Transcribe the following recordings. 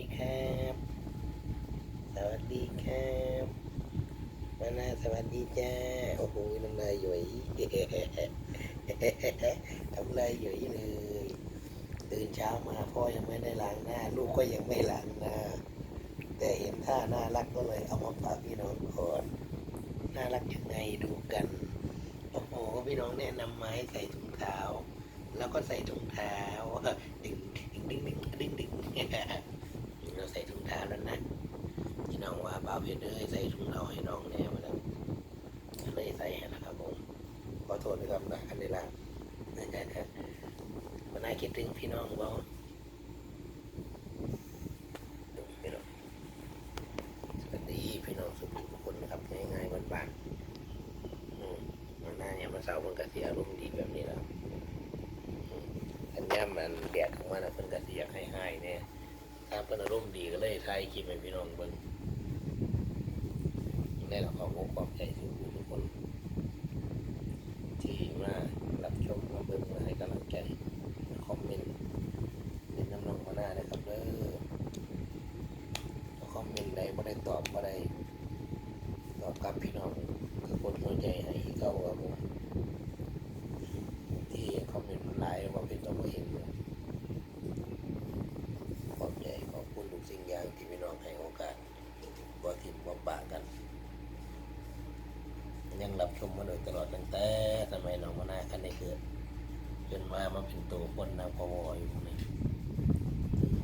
ดีครับ สวัสดีครับมานาสวัสดีจ้า โอ้โหน้ำลายหย่อยน้ำลายหย่อยเลย ตื่นเช้ามาพ่อยังไม่ได้ล้างหน้า ลูกก็ยังไม่ล้างหน้า แต่เห็นท่าน่ารักก็เลยเอามาฝากพี่น้องก่อน น่ารักยังไงดูกัน โอ้โห พี่น้องแนะนำไม้ใส่ถุงเท้าแล้วก็ใส่ถุงเท้าดึงดึงดึงดึงดึง ดาแล้วนะพี่น้องว่าบ่าวเพชรเอ้ยใส่ถุงเท้าให้น้องแน่มาแล้วเลยใส่ให้นะครับผมขอโทษนะครับนะอันนี้ละมันน่าคิดถึงพี่น้องบ้างพี่น้องสวัสดีพี่น้องสุขุมทุกคนะครับง่ายๆบ้านๆอืมมันน่าเนี่ยมันเศร้ามันกระเสียอารมณ์ดีแบบนี้แล้วอันนี้มันแดดของมันนะ ถ่ายคลิปให้พี่น้องเบิ่งได้รับความอกความใจสู่ทุกคน ที่มารับชมมาเบิ่งมาให้กำลังใจคอมเมนต์เป็นน้ำนองมาหน้านะครับเด้อคอมเมนต์ใดบ่ได้ตอบบ่ได้ตอบกลับพี่น้องก็กดหัวใจให้เก่าครับผมที่คอมเมนต์มันหลายว่าเป็นต้องบ่เห็นเลย ขอบใจขอบคุณทุกสิ่งอย่างที่พี่น้องให้โอกาสบ่ทิมบ่ปะกัน ยังรับชมมาโดยตลอดตั้งแต่สมัยน้องมานาคันได้เกิด จนมามาเป็นตัวคนนำพวอยู่ตรงนี้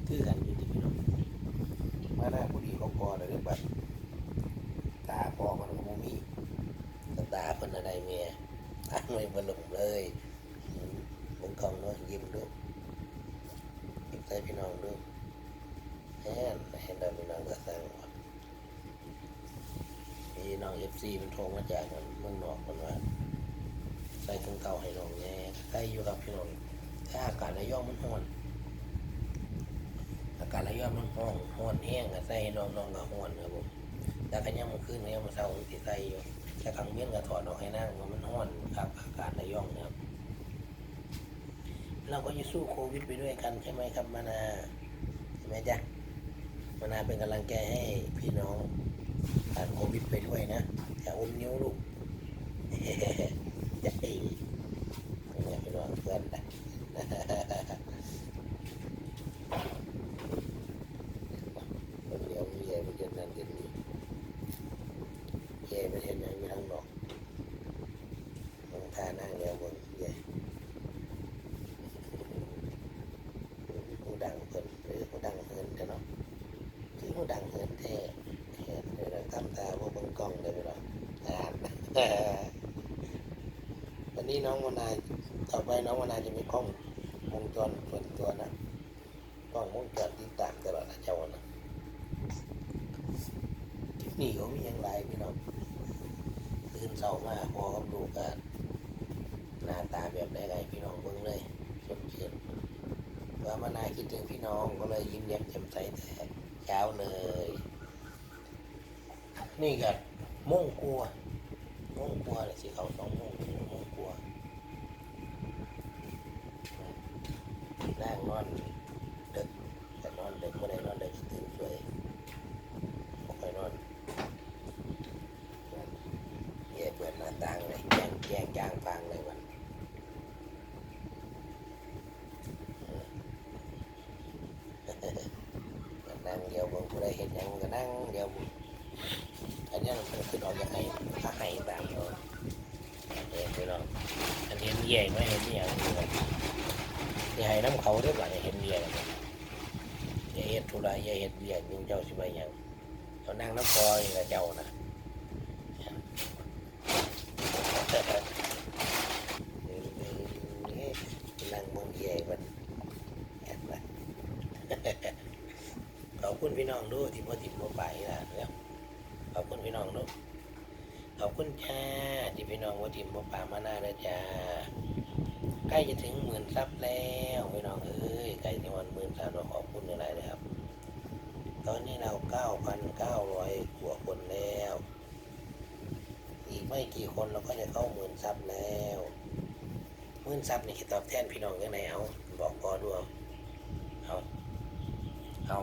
คือกันอยู่ที่พี่น้องมาหน้าผู้ดีเขาพอเลยบัดตาพ่อมันก็บ่มีแต่ตาเพิ่นอะไรเมียตั้งไว้บนหลงเลยมเบิ่งกองนาะยิ้มดูยิ้มใส่พี่น้องดูแอนเห็นดามีน้องก็สั่งว่ามีน้องเอฟซีมันโทรมาจากเมืองนอกมันว่า ใส่ถุงเก่าให้น้องแน่ใส่อยู่กับพี่น้องถ้าอากาศระยองมันร้อน อากาศระยองมันร้อนร้อนแห้งก็ใส่ให้น้องน้องก็ร้อนครับผมแต่กันยังมันขึ้นเนี่ยมันเศร้าที่ใส่อยู่แต่กลางเวียนก็ถอดออกให้นั่งมันร้อนครับอากาศระยองครับ เราก็จะสู้โควิดไปด้วยกันใช่ไหมครับมานาใช่ไหมจ๊ะมานาเป็นกำลังใจให้พี่น้องผ่านโควิดไปด้วยนะอย่าอมนิ้วลูก จะเองเนี่ยพี่น้องเพื่อนนะคนเดียวมีเย่ไปเย็นนั่นเย็นนี่เย่ไปเห็นอย่างนี้ทั้งนอกลงทานั่งเดียวบนเย่หูดังเพิ่นหรือหูดังเพิ่นกันเนาะ ที่หูดังเหินแท้เห็นเลยนะทำตาพวกเบังกล้องเลยไปหรออ่าน วันนี้น้องวนาต่อไปน้องวนาจะมีกล้องวงจรส่วนตัวนะกล้องวงจรติดตามตลอดนะเจ้านะคลิปนี้เขามีอย่างไรพี่น้องตื่นเช้ามาพอกับลูกันหน้าตาแบบไหนไงพี่น้องเบิ่งเลยสดชื่นว่ามานาคิดถึงพี่น้องก็เลยยิ้มแย้มแจ่มใสแต่เช้าเลย นี่ก็มุ่งกลัวม่วงกลัวเลยสิเขาสองม่วงม่วงกลัวนั่งนอนดึกแต่นอนดึกเมื่อไรนอนดึกตื่นสวยบ่ค่อยนอนเย่เปิดหน้าต่างเลยแจ้งแจ้งจ้างฟังเลยวัน นั่งเดียวบางผู้ใดเห็นยังก็นั่งเดียวอันนี้มันคือออกจากไห้ถ้าให้ตามเราเองพี่น้องอันนี้มันแย่ไม่เห็นเนี่ยมันเลยอย่าให้น้ำเขาด้วยว่าเห็นเบียร์กันอย่าเห็ดทุระอย่าเห็ดเบียร์ยุ่งเจ้าสิไปหยังเขานั่งน้ำพอยกับเจ้านะนั่งมองแย่มันแอบไป ขอบคุณพี่น้อง ดูที่พ่อติดพ่อไปนะแล้วขอบคุณพี่น้องด้วยขอบคุณจ้าที่พี่น้องว่าติมพ่อป่ามาหน้าแล้วจ้าใกล้จะถึงหมื่นซับแล้วพี่น้องเอ้ยใกล้จะวันหมื่นซับเราขอบคุณอะไรนะครับ ตอนนี้เราเก้าพันเก้าร้อยกว่าคนแล้ว อีกไม่กี่คนเราก็จะเข้าหมื่นซับแล้วหมื่นซับนี่คิดตอบแทนพี่น้องยังไงเอาบอกพอดูเอาเอาเอา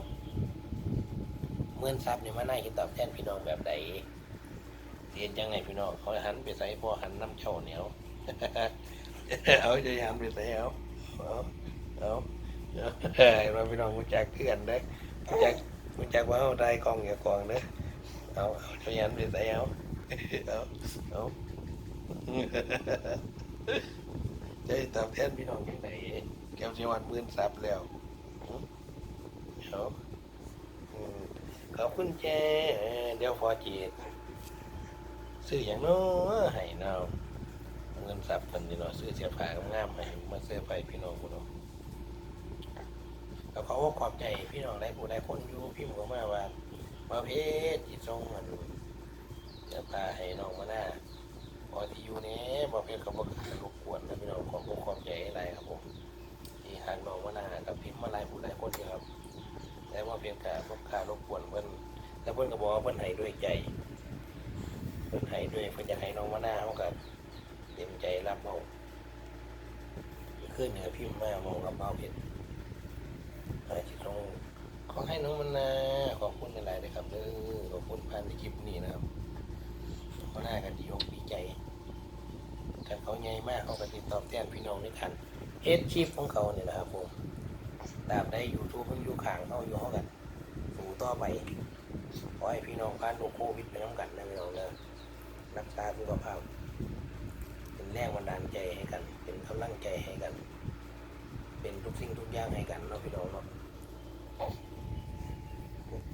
มื่นซับเนี่ยมาน่าคิดตอบแทนพี่น้องแบบใดเรียนยังไงพี่น้องเขาหันไปใส่พ่อหันน้ำเช่าเหนียวเอาจะหันไปใส่เอาเอาเอาเอาเฮ้ยมาพี่น้องมุจักเพื่อนเด้มุจักมุจักว่าเอาได้กองอย่ากองเด้อเอาเอาจะหันไปใส่เอาเอาเอาใจตอบแทนพี่น้องยังไงแก้วเชียวันมื่นซับแล้วเอืม ขอบคุณเจเดี๋ยวพอจีดซื้ออย่างน้อให้เนาเงินสับคนนี่เนาะซื้อเสียผ้างามๆให้มาเสื้อไปพี่น้องผู้น้องแล้วเขาก็ขอบใจพี่น้องได้ผู้ได้คนอยู่พี่หมูมาว่ามาเพชรจิตทรงมันเสื้อผ้าให้น้องมาหน้าพอที่อยู่นี้บอเพชรเขาบอกรบกวนนะพี่น้องขอบคุณขอบใจอะไรครับผมที่หางน้องมานากับพิมพ์มาหลายผู้หลายคนอยู่ครับแต่ว่าเพียงแต่พวกข้ารบกวน เพิ่นแต่เพิ่นก็บอกว่าเพิ่นให้ด้วยใจ เพิ่นให้ด้วยเพิ่นอยากให้น้องมานาเขาก็เต็มใจรับเอาขึ้นเหนือพิมพ์มามองกับเบาเพชรอะไรที่ตรงขอให้น้องมานาขอบคุณหลายๆเลยครับเด้อขอบคุณผ่านในคลิปนี้นะครับเขาหน้ากันดีอกดีใจกันเขาใหญ่มากเขาก็ติดตอบแทนพี่น้องด้วยกันเฮ็ดชีพของเขาเนี่ยนะครับผมตามได้ยูทูบมันอยู่ขางเขาอยู่เขากันสู่ต่อไป อให้พี่น้องผ่านโรคโควิดไปน้ำกันนะพี่น้องนะรักษาสุขภาพ เป็นแรงบันดาลใจให้กัน เป็นกำลังใจให้กัน เป็นทุกสิ่งทุกอย่างให้กันเนาะพี่น้องเนาะ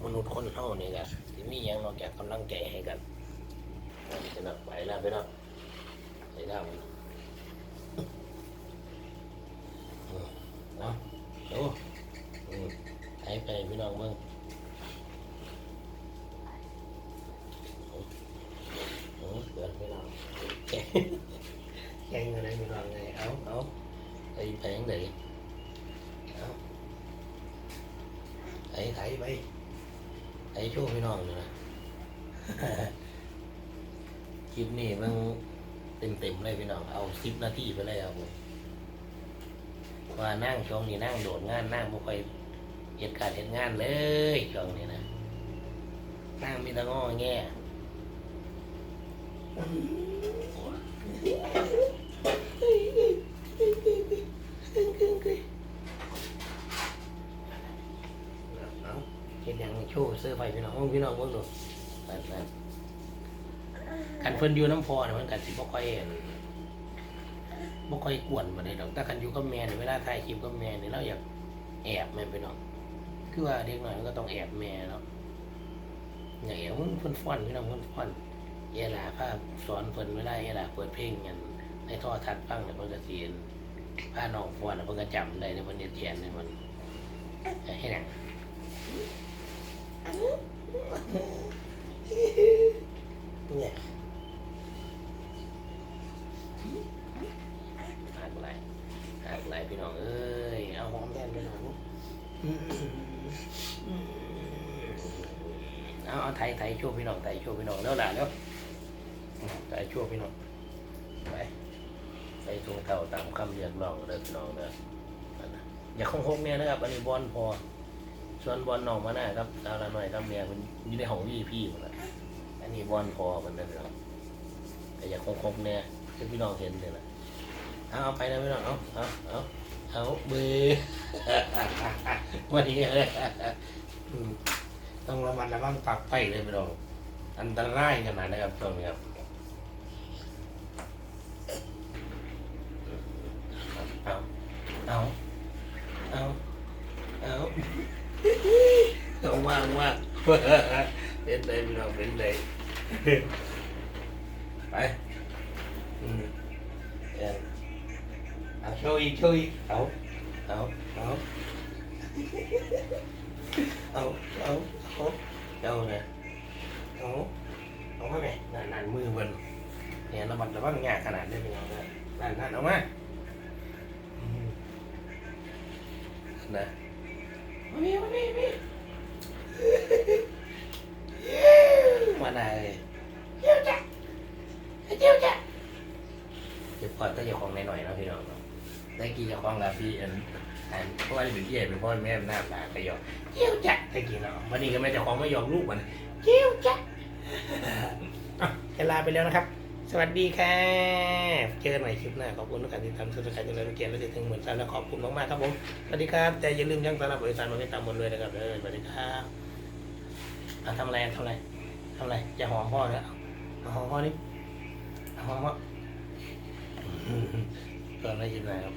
มนุษย์คนเฮานี่ยก็สิมีอย่างนอกจากกำลังใจให้กันไปนะไปแล้วไปแล้วไปแล้วเอาโอ้ไปไปพี่น้องเมืองโอ้เกิดพี่น้องแกงอะไรพี่น้องไงเอาเอาไปไปยังไงเอา ไอ้ไถไปไอ้โชว์พี่น้องเลยนะคลิปนี้มันเต็มเต็มๆเลยพี่น้อง เอาสิบนาทีไปเลยครับผมว่านั่งช่วงนี้นั่งโดดงานนั่งไม่ค่อยเหตุการณ์เหตุงานเลยช่วงนี้นะนั่งมีตะง้อแง่เอาเห็นอย่าง โชว์เสื้อไฟพี่น้องพี่น้องเบิ่งดูนั่นนั่นคันเพิ่นอยู่น้ำพอเนี่ยมันก็สิบ่ค่อยเห็นบ่ค่อยกวนบ่ได้ดอกแต่คันอยู่กับแม่นี่เวลาถ่ายคลิปกับแม่นี่เราอยากแอบแม่นไปเนาะคือว่าเด็กน้อยมันก็ต้องแอบแม่เนาะอย่างเงี้ยมันเพิ่นฟ้อนพี่น้องเพิ่นฟ้อนเอหลาพาสอนเพิ่นเวลาเอหลาเปิดเพลงกันในโทรทัศน์ฟังเนี่ยเพิ่นก็สิเห็นพาน้องฟ้อนน่ะเพิ่นก็จำได้ในเพิ่นเฮ็ดแทนเนี่ยมันให้หนัง เนี่ยหักไหลหักไหลพี่น้องเอ้ย เอาหอมแก้มพี่น้องเอาเอาไทยไทยช่วยพี่น้องไทยช่วยพี่น้องแล้วล่ะแล้วไทยช่วยพี่น้อง ไปไปทงเท่าตามคำเรียกร้องเด้อพี่น้องเด้ออันะอย่าคงคงเนี่ยนะครับอันนี้บอลพอ ส่วนบอลน้องมาหน้าครับดาวละหน่อยครับเนี่ยมันอยู่ในห้องวี่พี่หมดละอันนี้บอลพอมันนั่นเนาะแต่อย่าคงคงเนี่ยที่พี่น้องเห็นเนี่ยนะเอาเอาไปนะพี่น้องเอาเอาเอาเอาเบอร์วันนี้เลยต้องระมัดระวังปากไฟเลยพี่น้องอันตรายขนาดนะครับช่วงนี้ครับเอาเอาเอาเอา เอาว่างว่างเป็นเลยพี่น้องเป็นเลยไปอืมเออเอาโชว์อีกโชว์อีกเอาเอาเอาเอาเอาเอาเอาเนี่ยเอาเอามาไหมนั่นนั่นมือมันเนี่ยระบัดระวังงาขนาดนี้เป็นยังไงนั่นนั่นเอามาอืมนะมาพี่มาพี่พี่มาได้เลย เจ้าจ้ะเจ้าจ้ะเดี๋ยวก่อนก็จะของหน่อยนะพี่น้องเนาะได้กี่จะของลาพี่อันอันเพราะว่าเป็นพี่ใหญ่เป็นพ่อแม่เป็นหน้าตากระยอกเจียวจักตะกี้เนาะวันนี้ก็แม่เจ้าของไม่ยอมลูกมันเจียวจักอะจะลาไปแล้วนะครับ สวัสดีค่ะ เจอกันใหม่คลิปหน้า ขอบคุณทุกการติดตามสุดท้ายจนเราเกียรติและจะถึงเหมื่นซับและขอบคุณมากๆครับผม สวัสดีครับ แต่อย่าลืมช่างสำหรับบริษัทมาไม่ตามบนเลยนะครับสวัสดีครับทำอะไรทำอะไรทำอะไรอย่าหอมพ่อนะเอา หอมพ่อนี่หอมพ่ออืมเกิดอะไรขึ้นไหนครับ